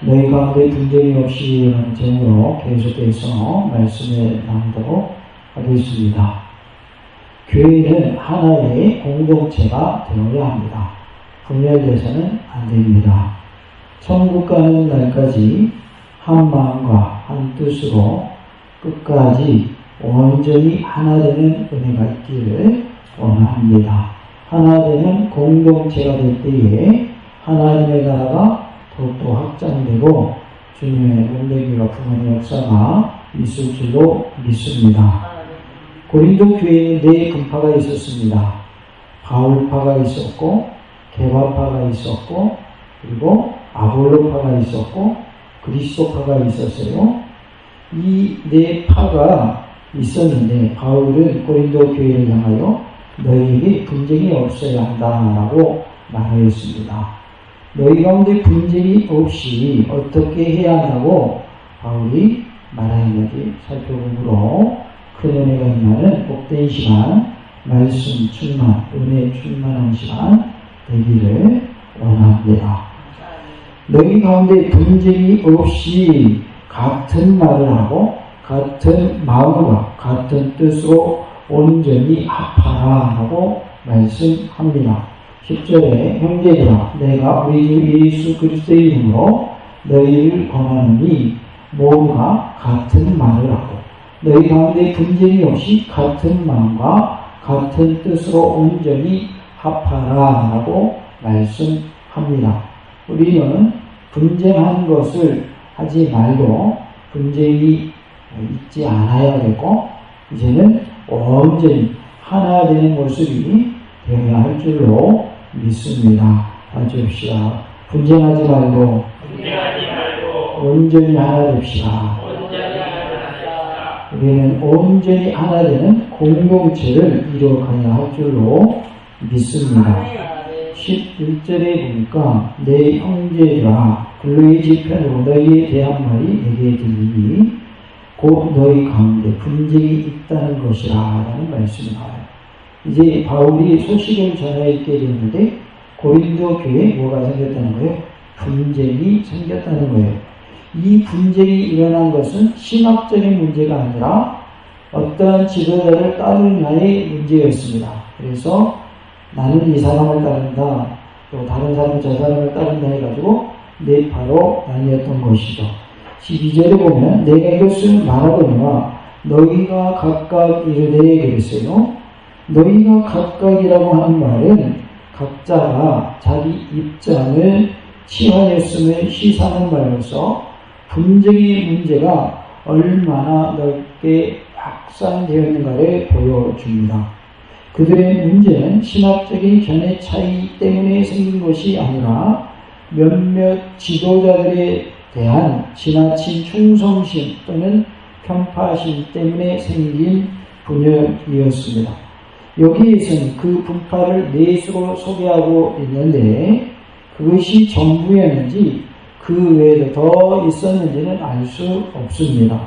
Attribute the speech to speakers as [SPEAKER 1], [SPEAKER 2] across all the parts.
[SPEAKER 1] 너희 가운데 분쟁이 없이 라는 제목으로 계속해서 말씀을 나누도록 하겠습니다. 교회는 하나의 공동체가 되어야 합니다. 분열돼서는 안 됩니다. 천국 가는 날까지 한 마음과 한 뜻으로 끝까지 온전히 하나 되는 은혜가 있기를 원합니다. 하나 되는 공동체가 될 때에 하나님의 나라가 더욱더 확장되고 주님의 은혜기가 부모의 역사가 있을 줄로 믿습니다. 고린도 교회에 네 금파가 있었습니다. 바울파가 있었고 개바파가 있었고 그리고 아볼로파가 있었고 그리스도파가 있었어요. 이 네 파가 있었는데 바울은 고린도 교회를 향하여 너희에게 분쟁이 없어야 한다라고 말하였습니다. 너희 가운데 분쟁이 없이 어떻게 해야 한다고 바울이 말하였는지 살펴보므로 큰 은혜가 임하는 복된 시간, 말씀 충만, 은혜 충만한 시간 되기를 원합니다. 너희 가운데 분쟁이 없이 같은 말을 하고 같은 마음과 같은 뜻으로 온전히 합하라 하고 말씀합니다. 10절에 형제들아 내가 우리 주 예수 그리스도의 이름으로 너희를 권하노니 모두가 같은 말을 하고 너희 가운데 분쟁이 없이 같은 마음과 같은 뜻으로 온전히 합하라 라고 말씀합니다. 우리는 분쟁한 것을 하지 말고 분쟁이 있지 않아야겠고 이제는 온전히 하나 되는 모습이 되어야 할 줄로 믿습니다. 봐주십시다. 분쟁하지 말고
[SPEAKER 2] 분쟁하지 말고
[SPEAKER 1] 온전히 하나 됩시다. 우리는 온전히 하나 되는 공동체를 이루어가야 할 줄로 믿습니다. 11절에 보니까 내 형제가 근로의 지편으로 너희에 대한 말이 내게 들리니 곧 너희 가운데 분쟁이 있다는 것이라 라는 말씀이 나와요. 이제 바울이 소식을 전하게 되는데 고린도 교회에 뭐가 생겼다는 거예요? 분쟁이 생겼다는 거예요. 이 분쟁이 일어난 것은 신학적인 문제가 아니라 어떠한 지도자를 따르냐의 문제였습니다. 그래서 나는 이 사람을 따른다, 또 다른 사람은 저 사람을 따른다 해가지고 네파로 나뉘었던 것이죠. 12절에 보면 내가 이것을 말하거니와 너희가 각각 이르되 그랬어요. 너희가 각각이라고 하는 말은 각자가 자기 입장을 치환했음을 시사하는 말로서 분쟁의 문제가 얼마나 넓게 확산되었는가를 보여줍니다. 그들의 문제는 신학적인 견해 차이 때문에 생긴 것이 아니라 몇몇 지도자들에 대한 지나친 충성심 또는 편파심 때문에 생긴 분열이었습니다. 여기에서는 그 분파를 넷으로 소개하고 있는데 그것이 전부였는지 그 외에도 더 있었는지는 알 수 없습니다.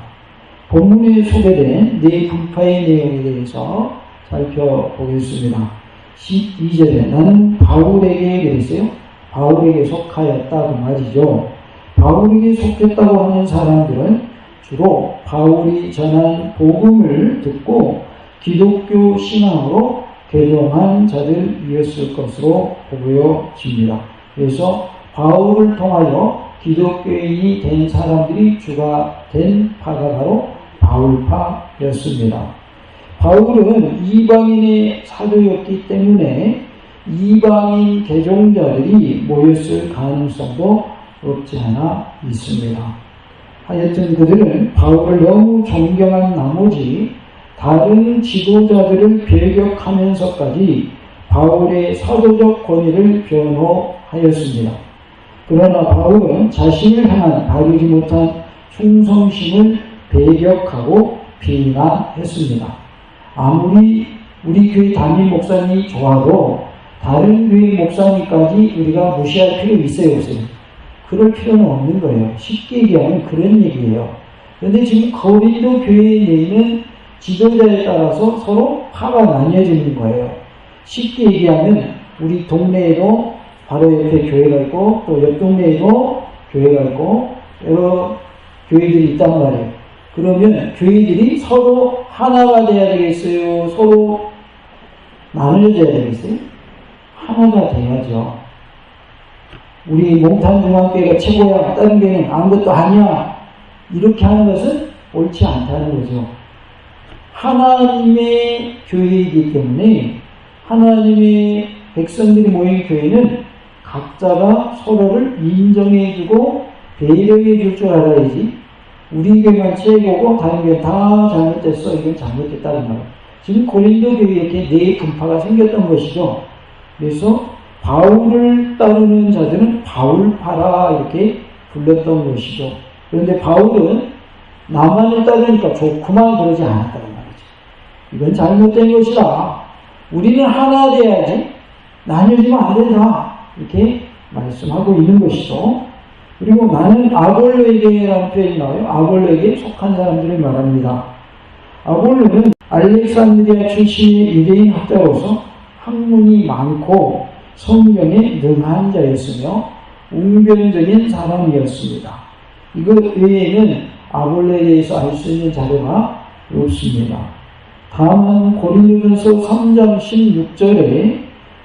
[SPEAKER 1] 본문에 소개된 네 분파의 내용에 대해서 살펴보겠습니다. 12절에 나는 바울에게 그랬어요. 바울에게 속하였다 그 말이죠. 바울에게 속했다고 하는 사람들은 주로 바울이 전한 복음을 듣고 기독교 신앙으로 개종한 자들이었을 것으로 보여집니다. 그래서 바울을 통하여 기독교인이 된 사람들이 주가 된 파가 바로 바울파였습니다. 바울은 이방인의 사도였기 때문에 이방인 개종자들이 모였을 가능성도 없지 않아 있습니다. 하여튼 그들은 바울을 너무 존경한 나머지 다른 지도자들을 배격하면서까지 바울의 사도적 권위를 변호하였습니다. 그러나 바울은 자신을 향한 바르지 못한 충성심을 배격하고 비난했습니다. 아무리 우리 교회 담임 목사님이 좋아도 다른 교회 목사님까지 우리가 무시할 필요 있어요, 없어요? 그럴 필요는 없는 거예요. 쉽게 얘기하면 그런 얘기예요. 그런데 지금 거린도 교회에 있는 지도자에 따라서 서로 파가 나뉘어지는 거예요. 쉽게 얘기하면 우리 동네에도 바로 옆에 교회가 있고 또 옆 동네에도 교회가 있고 여러 교회들이 있단 말이에요. 그러면 교회들이 서로 하나가 돼야 되겠어요? 서로 나눠져야 되겠어요? 하나가 돼야죠. 우리 몽탄중앙교회가 최고야, 다른 교회는 아무것도 아니야. 이렇게 하는 것은 옳지 않다는 거죠. 하나님의 교회이기 때문에 하나님의 백성들이 모인 교회는 각자가 서로를 인정해주고 배려해 줄 줄 알아야지 우리 교회만 최고고 다른 교회 다 잘못됐어 이건 잘못됐다는 말이에요. 지금 고린도 교회에 이렇게 네 분파가 생겼던 것이죠. 그래서 바울을 따르는 자들은 바울파라 이렇게 불렀던 것이죠. 그런데 바울은 나만을 따르니까 좋구만 그러지 않았다는. 이건 잘못된 것이다. 우리는 하나 돼야지 나뉘어지면 안 된다. 이렇게 말씀하고 있는 것이죠. 그리고 나는 아볼로에게라는 표현이 나와요. 아볼로에게 속한 사람들을 말합니다. 아볼로는 알렉산드리아 출신의 유대인 학자로서 학문이 많고 성경에 능한 자였으며 웅변적인 사람이었습니다. 이것 외에는 아볼로에 대해서 알 수 있는 자료가 없습니다. 다만 고린도전서 3장 16절에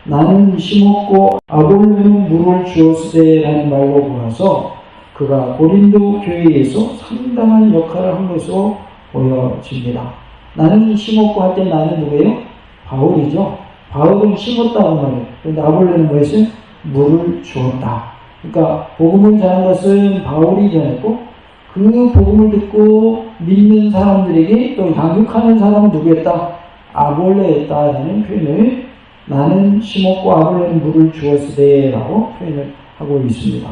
[SPEAKER 1] 나는 심었고 아볼로는 물을 주었으되라는 말로 보아서 그가 고린도 교회에서 상당한 역할을 한 것으로 보여집니다. 나는 심었고 할 때 나는 누구예요? 바울이죠. 바울은 심었다는 말이에요. 그런데 아볼로는 뭐였어요? 물을 주었다. 그러니까 복음을 전한 것은 바울이 전했고 그 복음을 듣고 믿는 사람들에게 또 양육하는 사람은 누구였다? 아볼레였다 라는 표현을 나는 심었고 아볼레는 물을 주었으되 라고 표현을 하고 있습니다.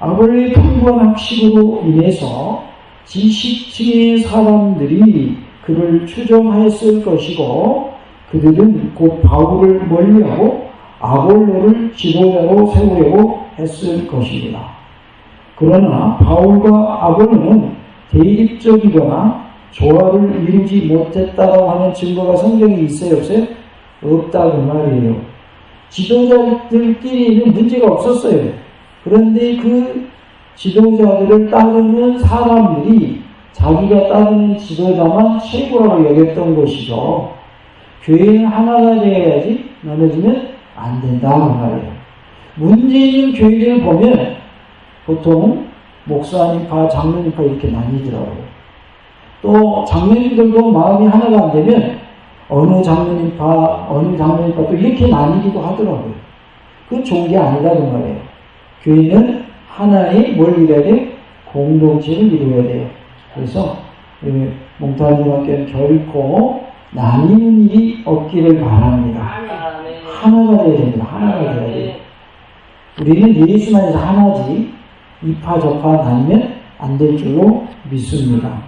[SPEAKER 1] 아볼레의 풍부한 학식으로 인해서 지식층의 사람들이 그를 추종하였을 것이고 그들은 곧 바울을 멀리하고 아볼로를 지도자로 세우려고 했을 것입니다. 그러나 바울과 아볼로는 대립적이거나 조화를 이루지 못했다고 하는 증거가 성경에 있어요 없어요? 없다고 말이에요. 지도자들끼리는 문제가 없었어요. 그런데 그 지도자들을 따르는 사람들이 자기가 따르는 지도자만 최고라고 여겼던 것이죠. 교회는 하나가 되어야지 나눠지면 안 된다고 말이에요. 문제 있는 교회를 보면 보통 목사님파, 장로님파 이렇게 나뉘더라고요. 또 장로님들도 마음이 하나가 안 되면 어느 장로님파, 어느 장로님파 또 이렇게 나뉘기도 하더라고요. 그건 좋은 게 아니라는 말이에요. 교회는 하나의 뭘 이뤄야 돼? 공동체를 이루어야 돼요. 그래서 몽타중학교는 결코 나뉘는 일이 없기를 바랍니다. 하나가 돼야 됩니다. 하나가 돼야 돼요. 우리는 예수만 해서 하나지 이파 저파 나뉘면 안 될 줄로 믿습니다.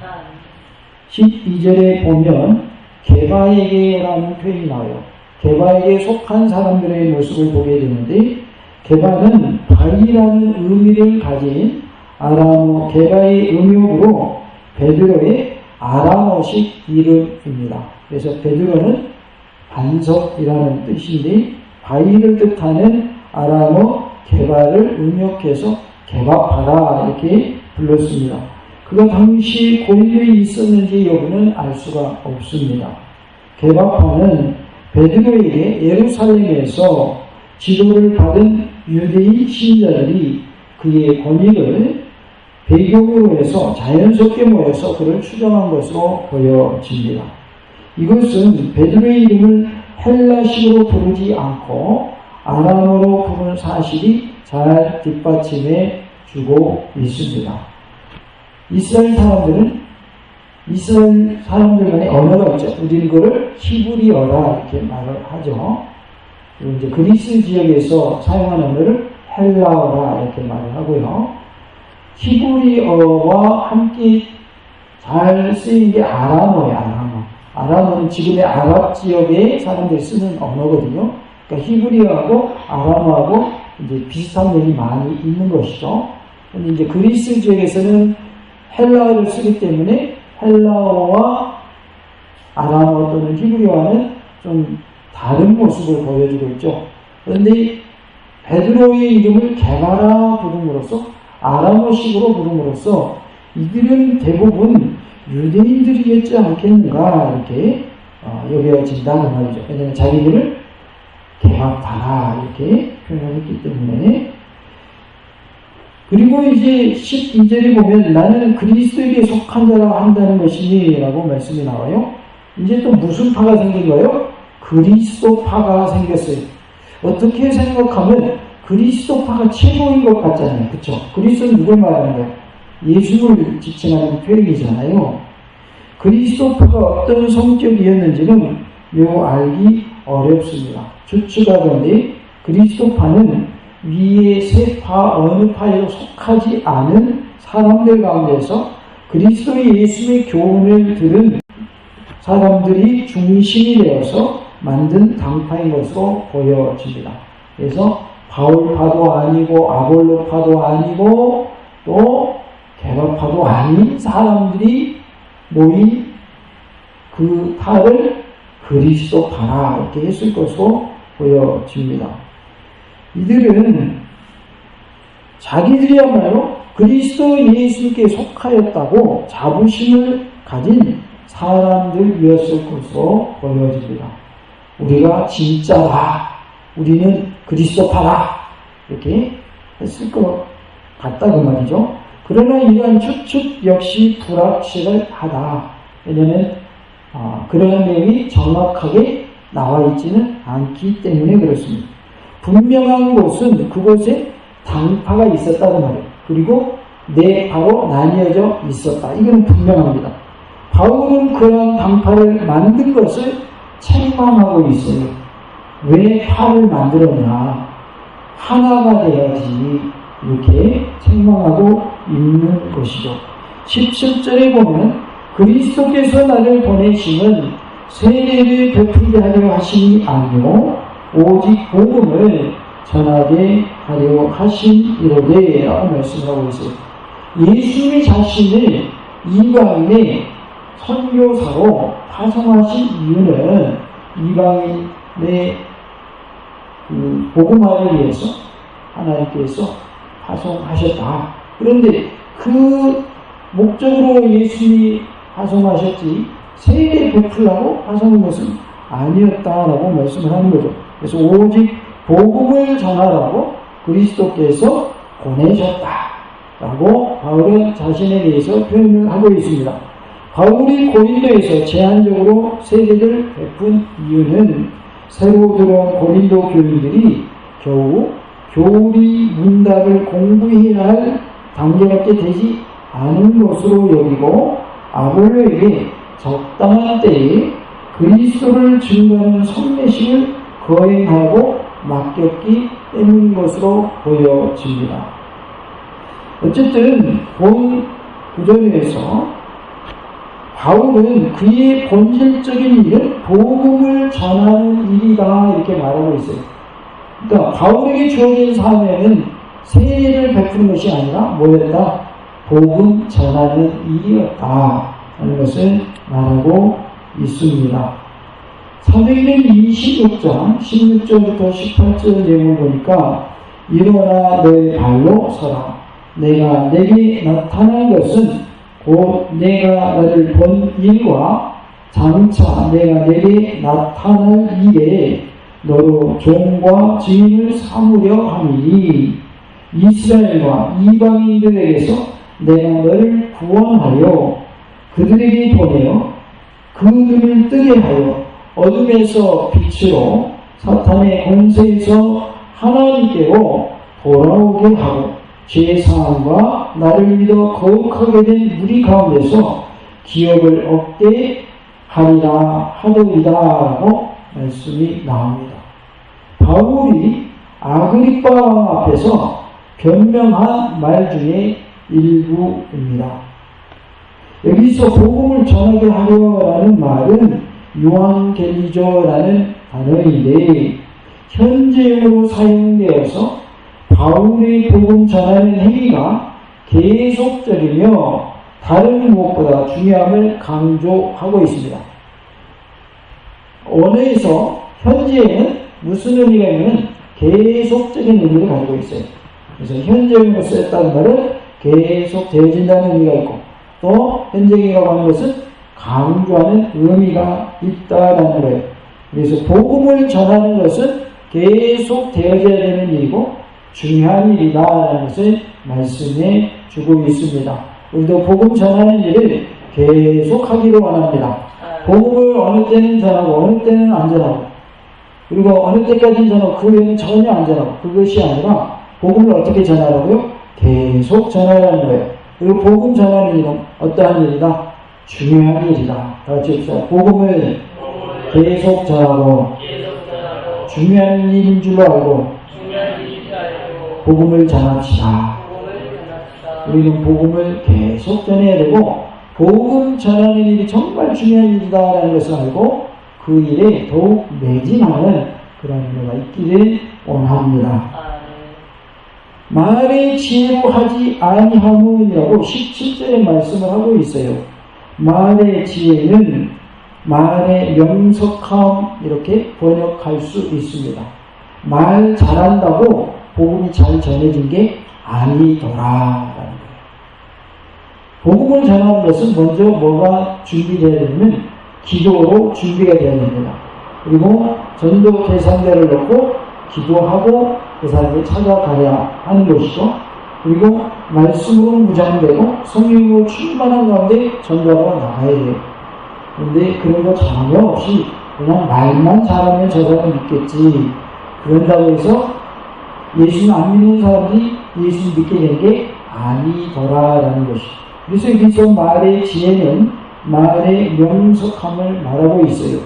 [SPEAKER 1] 12절에 보면 개바에게라는 표현이 나와요. 개바에게 속한 사람들의 모습을 보게 되는데 개바는 바이라는 의미를 가진 아람어 개바의 음욕으로 베드로의 아람어식 이름입니다. 그래서 베드로는 반석이라는 뜻인데 바위를 뜻하는 아람어 개바를 음역해서 개바파라 이렇게 불렀습니다. 그가 당시 고린도에 있었는지 여부는 알 수가 없습니다. 개바파는 베드로에게 예루살렘에서 지도를 받은 유대인 신자들이 그의 권위를 배경으로 해서 자연스럽게 모여서 그를 추정한 것으로 보여집니다. 이것은 베드로의 이름을 헬라식으로 부르지 않고 아람어로 부르는 사실이 잘 뒷받침해 주고 있습니다. 이스라엘 사람들은 이스라엘 사람들 간에 언어가 있죠. 우리는 그를 히브리어라 이렇게 말을 하죠. 그리고 이제 그리스 지역에서 사용하는 언어를 헬라어라 이렇게 말을 하고요. 히브리어와 함께 잘 쓰인 게 아람어예요, 아람어. 아람어는 지금의 아랍 지역의 사람들이 쓰는 언어거든요. 그러니까 히브리어하고 아람어하고 이제 비슷한 면이 많이 있는 것이죠. 근데 이제 그리스 지역에서는 헬라어를 쓰기 때문에 헬라어와 아람어 또는 히브리어와는 좀 다른 모습을 보여주고 있죠. 그런데 베드로의 이름을 개바라 부름으로써 아람어식으로 부름으로써 이들은 대부분 유대인들이겠지 않겠는가 이렇게 어, 여겨진다는 말이죠. 왜냐하면 자기들을 개박하라 이렇게 표현했기 때문에 그리고 이제 12절에 보면 나는 그리스도에게 속한 자라고 한다는 것이니 라고 말씀이 나와요. 이제 또 무슨 파가 생긴 거예요? 그리스도 파가 생겼어요. 어떻게 생각하면 그리스도 파가 최고인 것 같잖아요. 그쵸? 그리스도는 누굴 말하는 거예요? 예수를 지칭하는 표현이잖아요. 그리스도 파가 어떤 성격이었는지는 요 알기 어렵습니다. 추측하건대 그리스도 파는 위에 세파 어느 파에도 속하지 않은 사람들 가운데서 그리스도의 예수의 교훈을 들은 사람들이 중심이 되어서 만든 당파인 것으로 보여집니다. 그래서 바울파도 아니고 아볼로파도 아니고 또 개발파도 아닌 사람들이 모인 그 파를 그리스도파라 이렇게 했을 것으로 보여집니다. 이들은 자기들이야말로 그리스도 예수께 속하였다고 자부심을 가진 사람들이었을 것으로 보여집니다. 우리가 진짜다. 우리는 그리스도파다. 이렇게 했을 것 같다 그 말이죠. 그러나 이러한 추측 역시 불확실하다. 왜냐하면 어, 그런 내용이 정확하게 나와 있지는 않기 때문에 그렇습니다. 분명한 것은 그곳에 당파가 있었다는 말이에요. 그리고 네 파로 나뉘어져 있었다. 이건 분명합니다. 바울은 그런 당파를 만든 것을 책망하고 있어요. 왜 파를 만들었냐? 하나가 돼야지. 이렇게 책망하고 있는 것이죠. 17절에 보면 그리스도께서 나를 보내심은 세례를 베풀게 하려 하심이 아니요 오직 복음을 전하게 하려 하심이로되 라고 말씀하고 있어요. 예수의 자신을 이방인의 선교사로 파송하신 이유는 이방인의 그 복음화를 위해서 하나님께서 파송하셨다. 그런데 그 목적으로 예수님이 파송하셨지 세계 베풀라고 파송한 것은 아니었다라고 말씀을 하는 거죠. 그래서 오직 복음을 전하라고 그리스도께서 보내셨다라고 바울은 자신에 대해서 표현을 하고 있습니다. 바울이 고린도에서 제한적으로 세례를 베푼 이유는 새로 들어온 고린도 교인들이 겨우 교리 문답을 공부해야 할 단계밖에 되지 않은 것으로 여기고 아볼로에게 적당한 때에 그리스도를 증거하는 성례식을 거행하고 맡겼기 때문인 것으로 보여집니다. 어쨌든 본 구절에서 바울은 그의 본질적인 일은 복음을 전하는 일이다 이렇게 말하고 있어요. 그러니까 바울에게 주어진 사명은 세례를 베푸는 것이 아니라 뭐였다? 복음 전하는 일이었다 하는 것을 말하고 있습니다. 사도행전 26장 16절부터 18절 내용을 보니까 일어나 내 발로 서라 내가 내게 나타난 것은 곧 내가 너를 본 일과 장차 내가 내게 나타날 일에 너로 종과 증인을 삼으려 함이니 이스라엘과 이방인들에게서 너를 구원하여 그들에게 보내어 그 눈을 뜨게 하여 어둠에서 빛으로 사탄의 권세에서 하나님께로 돌아오게 하고 죄사함과 나를 믿어 거룩하게 된 우리 가운데서 기업을 얻게 하리라 하더이다라고 말씀이 나옵니다. 바울이 아그리파 왕 앞에서 변명한 말 중에 일부입니다. 여기서 복음을 전하게 하려라는 말은 유한겔리조라는 단어인데 현재형으로 사용되어서 바울의 복음 전하는 행위가 계속적이며 다른 무엇보다 중요함을 강조하고 있습니다. 언어에서 현재에는 무슨 의미가 있냐면 계속적인 의미를 가지고 있어요. 그래서 현재형으로 쓰였다는 말은 계속 되어진다는 의미가 있고 또 현재형이라고 하는 것은 강조하는 의미가 있다라는 거예요. 그래서 복음을 전하는 것은 계속 되어져야 되는 일이고 중요한 일이다라는 것을 말씀해 주고 있습니다. 우리도 복음 전하는 일을 계속 하기를 원합니다. 복음을 어느 때는 전하고 어느 때는 안 전하고 그리고 어느 때까지는 전하고 그 외에는 전혀 안 전하고 그것이 아니라 복음을 어떻게 전하라고요? 계속 전하라는 거예요. 그리고 복음 전하는 일은 어떠한 일이다? 중요한 일이다. 다 같이 합시다. 복음을 계속 전하고 중요한 일인 줄로 알고. 복음을 전합시다. 우리는 복음을 계속 전해야 되고 복음 전하는 일이 정말 중요한 일이다라는 것을 알고 그 일에 더욱 매진하는 그런 은혜가 있기를 원합니다.
[SPEAKER 2] 아멘.
[SPEAKER 1] 말의 지혜로 하지 아니함은이라고 17절에 말씀을 하고 있어요. 말의 지혜는 말의 명석함 이렇게 번역할 수 있습니다. 말 잘한다고 복음이 잘 전해진 게 거예요. 복음을 전하는 것은 먼저 뭐가 준비되어야 되냐면 기도로 준비가 되어야 됩니다. 그리고 전도 대상자를 놓고 기도하고 그 사람을 찾아가야 하는 것이죠. 그리고 말씀으로 무장되고 성령으로 충만한 가운데 전도하러 나가야 돼요. 그런데 그런 거 전혀 없이 그냥 말만 잘하면 저 사람 믿겠지. 그런다고 해서 예수는 안 믿는 사람이 예수 믿게 된 게 아니더라라는 것이. 그래서 여기서 말의 지혜는 말의 명석함을 말하고 있어요.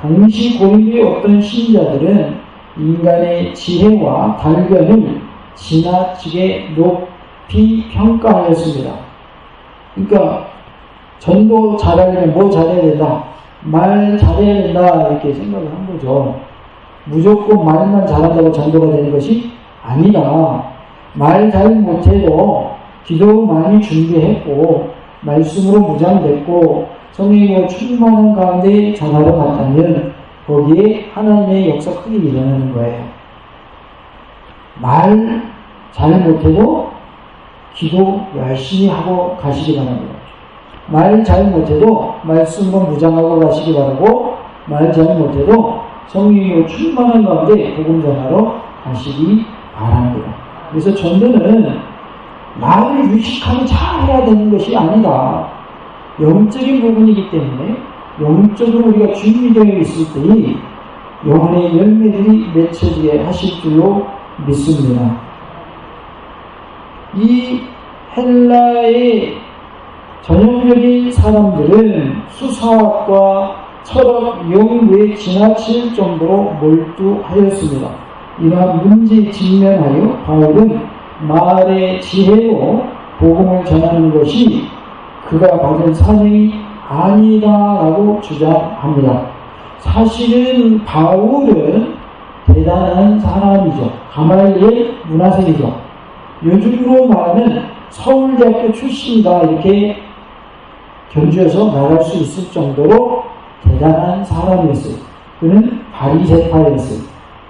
[SPEAKER 1] 당시 고린도의 어떤 신자들은 인간의 지혜와 달변을 지나치게 높이 평가하였습니다. 그러니까 전도 잘하려면 뭐 잘해야 된다? 말 잘해야 된다 이렇게 생각을 한 거죠. 무조건 말만 잘한다고 전도가 되는 것이 아니다. 말 잘 못해도 기도 많이 준비했고 말씀으로 무장됐고 성령으로 충만한 가운데 전하러 갔다면 거기에 하나님의 역사 크게 일어나는 거예요. 말 잘 못해도 기도 열심히 하고 가시기 바랍니다. 말 잘 못해도 말씀으로 무장하고 가시기 바라고 말 잘 못해도 성령으로 충만한 가운데 복음 전하러 가시기 바랍니다. 그래서 전도는 말을 유식하게 잘 해야 되는 것이 아니다. 영적인 부분이기 때문에 영적으로 우리가 준비되어 있을 때이 영혼의 열매들이 맺혀지게 하실 줄로 믿습니다. 이 헬라의 전형적인 사람들은 수사학과 철학 연구에 지나칠 정도로 몰두하였습니다. 이러한 문제에 직면하여 바울은 말의 지혜로 복음을 전하는 것이 그가 받은 사명이 아니다라고 주장합니다. 사실은 바울은 대단한 사람이죠. 가말리엘 문화생이죠. 요즘으로 말하면 서울대학교 출신이다 이렇게 견주해서 말할 수 있을 정도로 대단한 사람이었어요. 그는 바리새파였어요.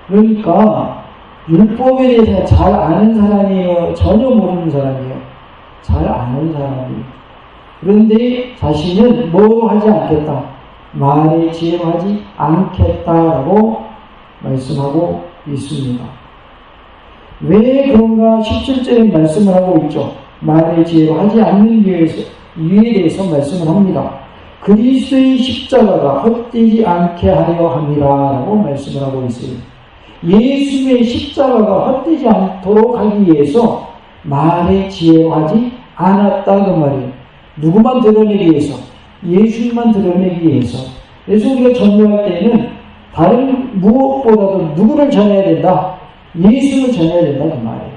[SPEAKER 1] 그러니까 율법에 대해서 잘 아는 사람이에요. 전혀 모르는 사람이에요. 잘 아는 사람이에요. 그런데 자신은 뭐 하지 않겠다. 말의 지혜로 하지 않겠다라고 말씀하고 있습니다. 왜 그런가 17절에 말씀을 하고 있죠. 말의 지혜로 하지 않는 이유에 대해서 말씀을 합니다. 그리스도의 십자가가 헛되지 않게 하려 함이라라고 말씀을 하고 있어요. 예수의 십자가가 헛되지 않도록 하기 위해서 말의 지혜로 하지 않았다 그 말이에요. 누구만 드러내기 위해서? 예수님만 드러내기 위해서. 그래서 우리가 전도할 때는 다른 무엇보다도 누구를 전해야 된다? 예수를 전해야 된다 그 말이에요.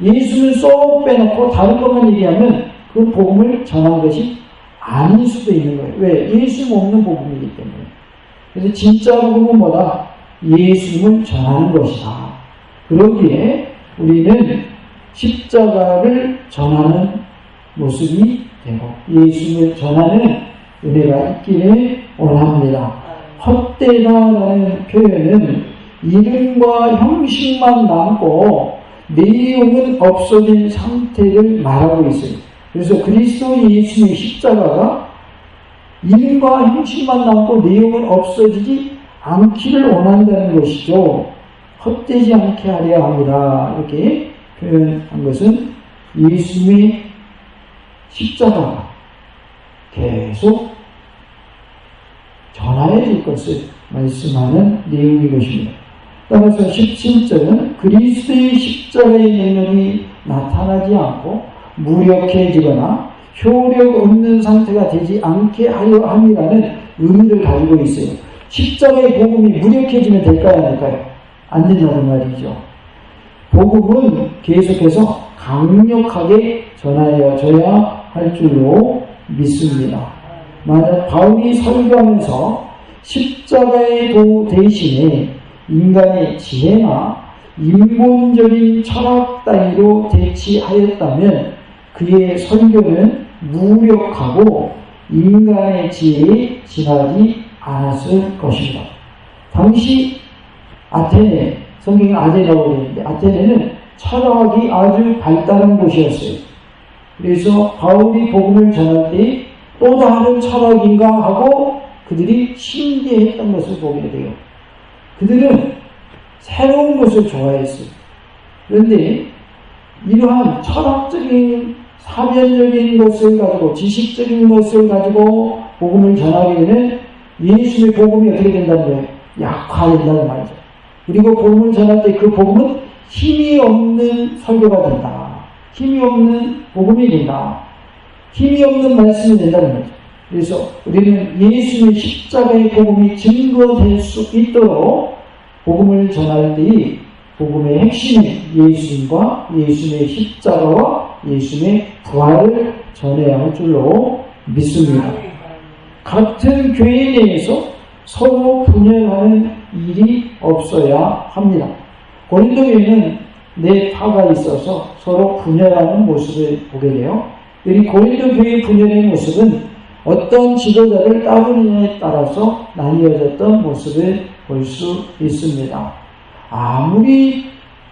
[SPEAKER 1] 예수를 쏙 빼놓고 다른 것만 얘기하면 그 복음을 전한 것이 아닐 수도 있는 거예요. 왜? 예수님 없는 복음이기 때문에. 그래서 진짜 복음은 뭐다? 예수님을 전하는 것이다. 그러기에 우리는 십자가를 전하는 모습이 되고 예수님을 전하는 은혜가 있기를 원합니다. 헛되다라는 표현은 이름과 형식만 남고 내용은 없어진 상태를 말하고 있어요. 그래서 그리스도 예수의 십자가가 이름과 형식만 남고 내용은 없어지지 않기를 원한다는 것이죠. 헛되지 않게 하려 합니다. 이렇게 표현한 것은 예수님의 십자가가 계속 전하여질 것을 말씀하는 내용인 것입니다. 따라서 17절은 그리스도의 십자가의 내면이 나타나지 않고 무력해지거나 효력 없는 상태가 되지 않게 하려 함이라는 의미를 가지고 있어요. 십자가의 복음이 무력해지면 될까요? 안 될까요? 안 된다는 말이죠. 복음은 계속해서 강력하게 전하여져야 할 줄로 믿습니다. 만약 바울이 설교하면서 십자가의 도 대신에 인간의 지혜나 인본적인 철학 따위로 대치하였다면 그의 설교는 무력하고 인간의 지혜에 지나지 않았을 것입니다. 당시 아테네, 성경에 아테네라고 되는데 아테네는 철학이 아주 발달한 곳이었어요. 그래서 바울이 복음을 전할 때 또 다른 철학인가 하고 그들이 신기했던 것을 보게 돼요. 그들은 새로운 것을 좋아했어요. 그런데 이러한 철학적인 사변적인 것을 가지고 지식적인 것을 가지고 복음을 전하게 되면 예수의 복음이 어떻게 된다는 거예요? 약화된다는 말이죠. 그리고 복음을 전할 때 그 복음은 힘이 없는 설교가 된다. 힘이 없는 복음이 된다. 힘이 없는 말씀이 된다는 거죠. 그래서 우리는 예수의 십자가의 복음이 증거될 수 있도록 복음을 전할 때 복음의 핵심은 예수님과 예수님의 십자가와 예수님의 부활을 전해야 할 줄로 믿습니다. 같은 교회 내에서 서로 분열하는 일이 없어야 합니다. 고린도 교회는 네 파가 있어서 서로 분열하는 모습을 보게 돼요. 이 고린도 교회의 분열의 모습은 어떤 지도자를 따르느냐에 따라서 나뉘어졌던 모습을 볼 수 있습니다. 아무리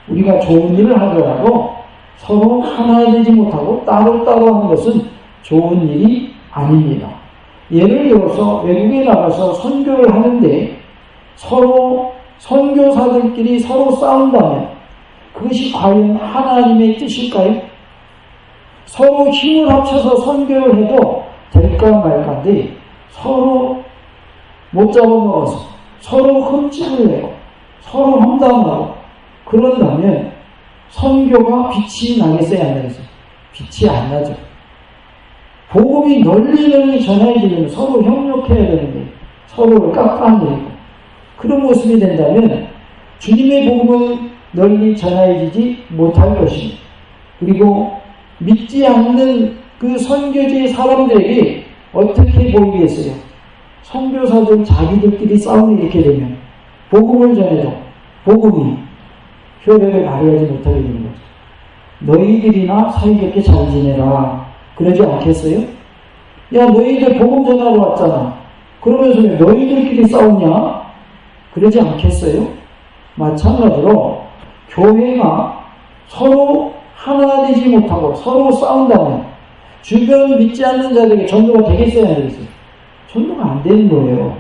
[SPEAKER 1] 우리가 좋은 일을 하더라도 서로 하나 되지 못하고 따로따로 하는 것은 좋은 일이 아닙니다. 예를 들어서 외국에 나가서 선교를 하는데 서로 선교사들끼리 서로 싸운다면 그것이 과연 하나님의 뜻일까요? 서로 힘을 합쳐서 선교를 해도 될까 말까인데 서로 못 잡아먹어서 서로 흠집을 내고 서로 험담하고 그런다면 선교가 빛이 나겠어요 안 나겠어요? 빛이 안 나죠. 복음이 널리 널리 전해지려면 서로 협력해야 되는데 서로를 깎아내리고 그런 모습이 된다면 주님의 복음은 널리 전해지지 못할 것입니다. 그리고 믿지 않는 그 선교지의 사람들에게 어떻게 보이겠어요? 선교사들 자기들끼리 싸움이 이렇게 되면 복음을 전해도 복음이 효력을 발휘하지 못하게 되는 거죠. 너희들이나 사이좋게 잘 지내라. 그러지 않겠어요? 야 너희들 복음 전하러 왔잖아. 그러면서 왜 너희들끼리 싸우냐? 그러지 않겠어요? 마찬가지로 교회가 서로 하나 되지 못하고 서로 싸운다면 주변 믿지 않는 자들에게 전도가 되겠어요? 안 되겠어요? 전도가 안 되는 거예요.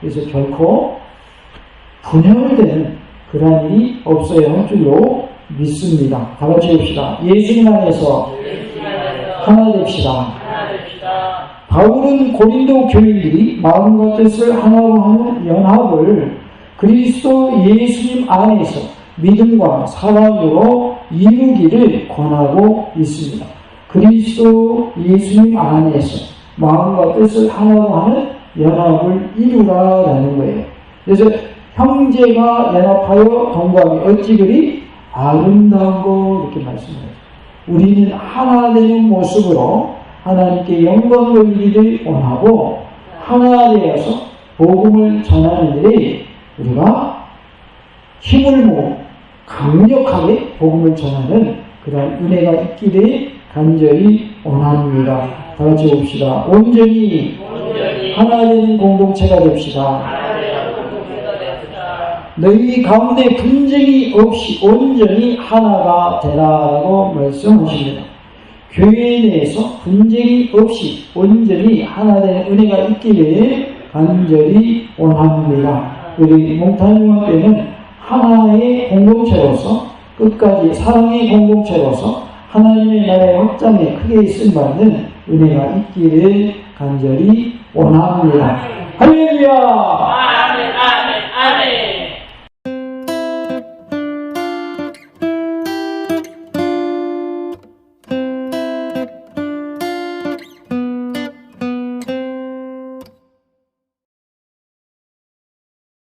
[SPEAKER 1] 그래서 결코 분열되는 그러한 일이 없어야 할 줄로 믿습니다. 다 같이 봅시다. 예수님 안에서. 하나 됩시다. 바울은 고린도 교인들이 마음과 뜻을 하나로 하는 연합을 그리스도 예수님 안에서 믿음과 사랑으로 이루기를 권하고 있습니다. 그리스도 예수님 안에서 마음과 뜻을 하나로 하는 연합을 이루라라는 거예요. 그래서 형제가 연합하여 동감이 어찌 그리 아름다운 이렇게 말씀해요. 우리는 하나 되는 모습으로 하나님께 영광 돌리기를 원하고 하나 되어서 복음을 전하는 일에 우리가 힘을 모으고 강력하게 복음을 전하는 그런 은혜가 있기를 간절히 원합니다. 다 같이 봅시다. 온전히
[SPEAKER 2] 하나 되는 공동체가 됩시다.
[SPEAKER 1] 너희 가운데 분쟁이 없이 온전히 하나가 되라라고 말씀하십니다. 교회 내에서 분쟁이 없이 온전히 하나 되는 은혜가 있기를 간절히 원합니다. 우리 몽타뉴학교는 하나의 공동체로서 끝까지 사랑의 공동체로서 하나님의 나라의 확장에 크게 쓰임받는 은혜가 있기를 간절히 원합니다. 할렐루야!